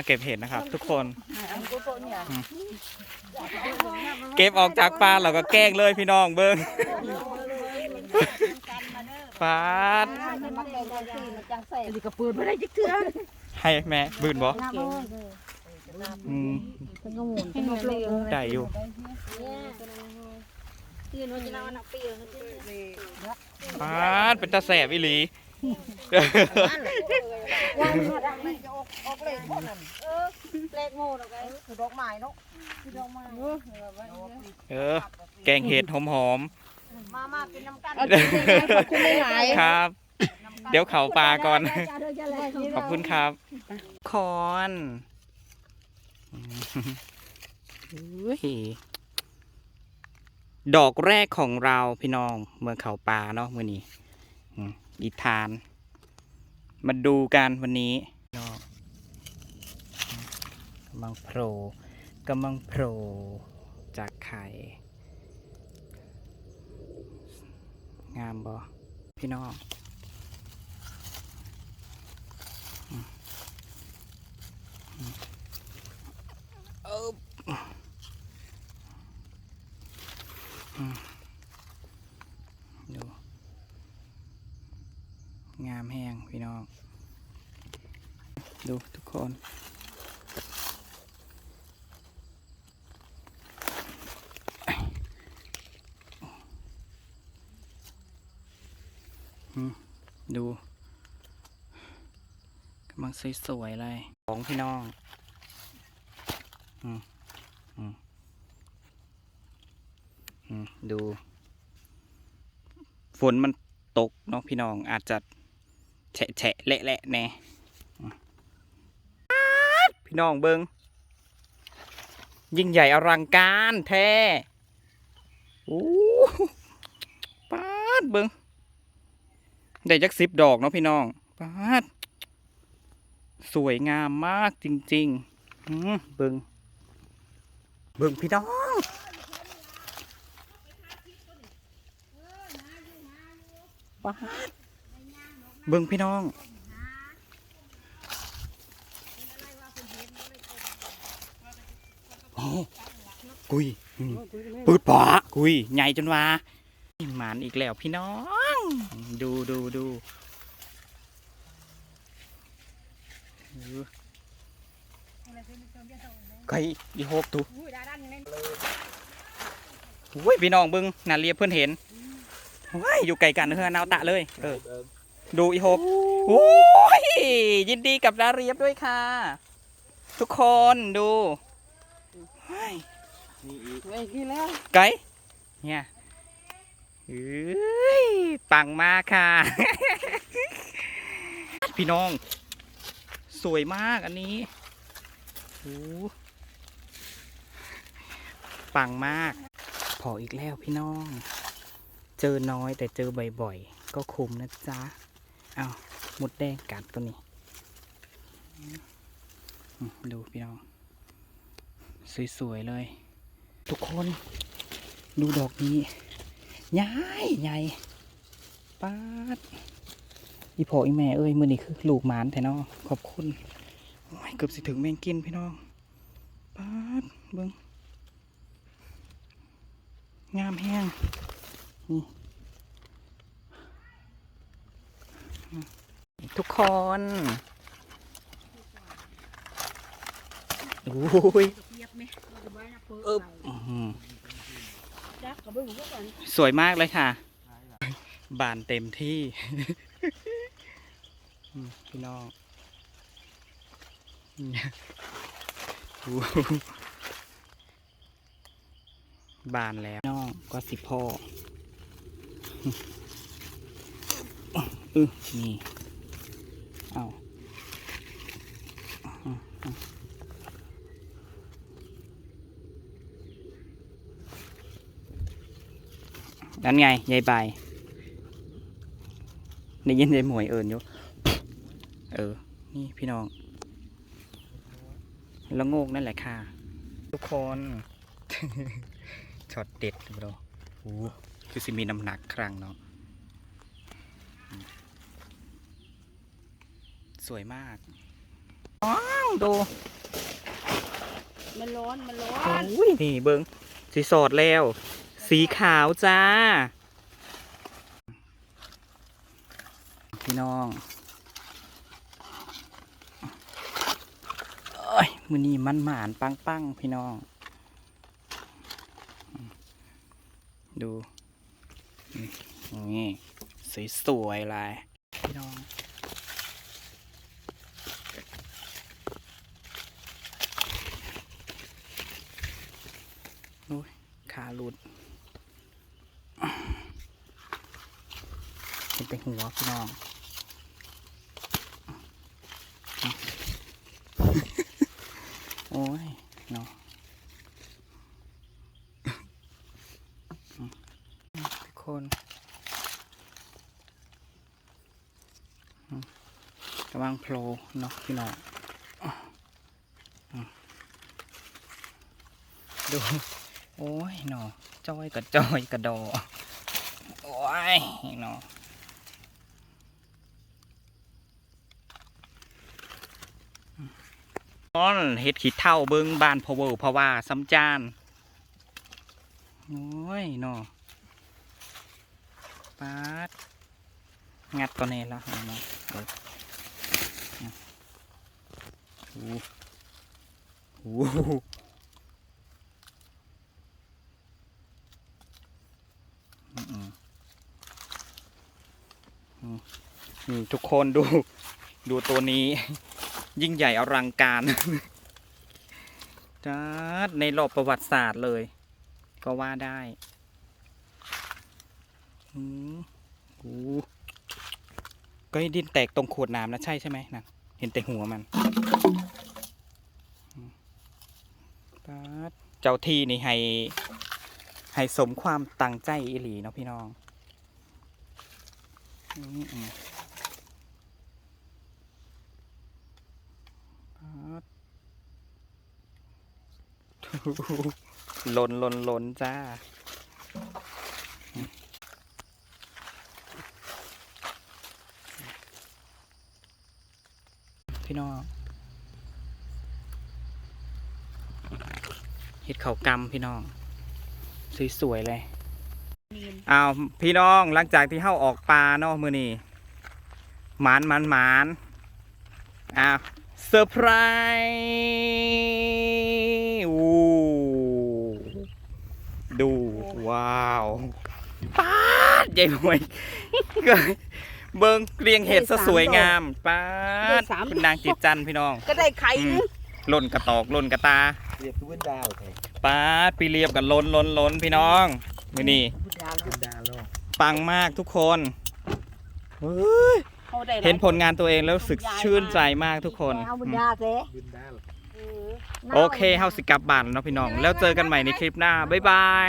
มาเก็บเห็ดนะครับ ทุกคน เก็บออกจากปลาเราก็แกล้งเลยพี่น้องเบิ้งปาดนี่ก็เปิดบ่ได้จักเทื่อให้แม่บืนบ่อืมเป็นกระหมุนเป็นเปลวได้อยู่ตื่นว่าจะนอนเปลวปาดเป็นตาแสบอีหลี วันนี้จะออกออกเลขบ่นั่นเออเลขโง่ดอกไอ้คือดอกไม้เนาะคือดอกไม้เออ แกงเห็ดหอมมามากินน้ำกันขอบคุณหลายๆครับ เดี๋ยวเขาปลาก่อนจ้าเด้อจ้าแลขอบคุณครับ คอนอุ้ยดอกแรกของเราพี่น้องเมืองเขาปลาเนาะมื่อนี้อื มอีทาน มาดูกันวันนี้เนาะกำลังโผล่กำลังโผล่จากไข่ งามบ่พี่น้องเอออืมดู งามแห้งพี่น้อง ดูทุกคน ดูกำลังสวยๆเลย ของพี่น้องอืมอืมอืมดู ฝนมันตกเนาะพี่น้องอาจจะแฉะแฉะเละเละแน่ พี่น้องเบิงยิ่งใหญ่อลังการแท้โอ้ปาดเบิงได้จักสิบดอกเนาะพี่น้องปาดสวยงามมากจริงๆเบิงเบิ่งพี่น้องว้าดเบิ่งพี่น้อง โอ้ กุยอืมปืดปะกุยใหญ่จนว่าหมานอีกแล้วพี่น้อง ดูดูดูดูไก่อีหกตัวโอ้ยพี่น้องเบิ้งนาเรียบเพื่อนเห็นว้ายอยู่ไกลกันเฮือนาวตะเลยเออดูอีโฮกโอ้ยยินดีกับนาเรียบด้วยค่ะ ทุกคนดู ว้ายไอ้กี่แล้วไก่เนี่ยเอ้ยปังมากค่ะ พี่น้อง สวยมากอันนี้โอ้ปังมากพออีกแล้วพี่น้อง เจอน้อยแต่เจอบ่อยๆ ก็คุ้มนะจ๊ะเอาหมดแดงกัดตัวนี้อืมดูพี่น้อง สวยๆเลย ทุกคน ดูดอกนี้ใหญ่ใหญ่ป๊าดอีพ่ออีแม่เอ้ยมือนี่คือลูกหมานแต่น้องขอบคุณโอ้ยเกือบสิถึงแมงกินพี่น้องป๊าดเบิ้งงามแห้งนี่ทุกคนโอ้ย เอบอื้อหือสวยมากเลยค่ะ บานเต็มที่ อืมพี่น้องโอ้โหบานแล้วน้องก็สิพ่อเออนี่ เอา นั่นไงยายใบได้ยินยายหมวยเอิญอยู่เออ นี่พี่น้องแล้วโงกนั่นแหละค่ะ ทุกคนช็อตเด็ดดูดูโอ้โหคือสิมีน้ำหนักครั้งเนาะอืมสวยมากว้าวดู มันร้อน มันร้อนโอ้ย นี่เบิงสีสดแล้ว สีขาวจ้า พี่น้องเอ้ยมือนี้มันหมานปังปังๆพี่น้อง ดูนี่นี่สวยๆลายพี่น้องโอ้ยขาหลุดเป็น แต่หัวพี่น้องโอ้ยเนาะทุกคนกำลังโผล่เนาะพี่น้องดู โอ้ยเนาะจ้อยกับจ้อยกับดอโอ้ยเนาะ นอนเฮ็ดขี้เท่าเบิ้งบานพะเวอเพาะว่าซ้ำจานโอ้ยนาะปาดงัดตัวนี้แล้วเอามาโอ้โหนี่ทุกคนดูดูตัวนี้ ยิ่งใหญ่อลังการจัดในรอบประวัติศาสตร์เลย ก็ว่าได้อืมโอ้ก็ดินแตกตรงขวดน้ำนะใช่ใช่ไหมนั่นเห็นแต่หัวมันอืมป๊าดเจ้าที่นี่ให้ ให้สมความตั้งใจอีหลีเนาะพี่น้องอืมอืมปั๊ด ห ล่นหล่นหล่นจ้า พี่น้องเห็ดเขาวกำพี่น้อง สวยๆเลยอ้าวพี่น้องหลังจากที่เข้าออกปลาเนาะมือนี่หมานหมานหมานอ้าวเซอร์ไพรส์อู้ ดู ว้าวป้าดใหญ่หน่วยเกิดเบิงเรียงเห็ดซะสวยงามป้าดคุณนางจิตจันทร์พี่น้อง ก็ได้ไข่อืมล่นกระตอกล่นกระตาเรียบพื้นดาวไทยป้าดปีเรียบกันล้นล้นล้นพี่น้องมือนี่พื้นดาวโลกปังมากทุกคนเฮ้ยเขาได้เห็นผลงานตัวเองแล้วรู้สึกชื่นใจมากทุกคนเอาบุญญาเซ่พื้นดาวเออ โอเคเฮาสิกลับบ้านเนาะพี่น้อง แล้วเจอกันใหม่ในคลิปหน้า บ๊ายบาย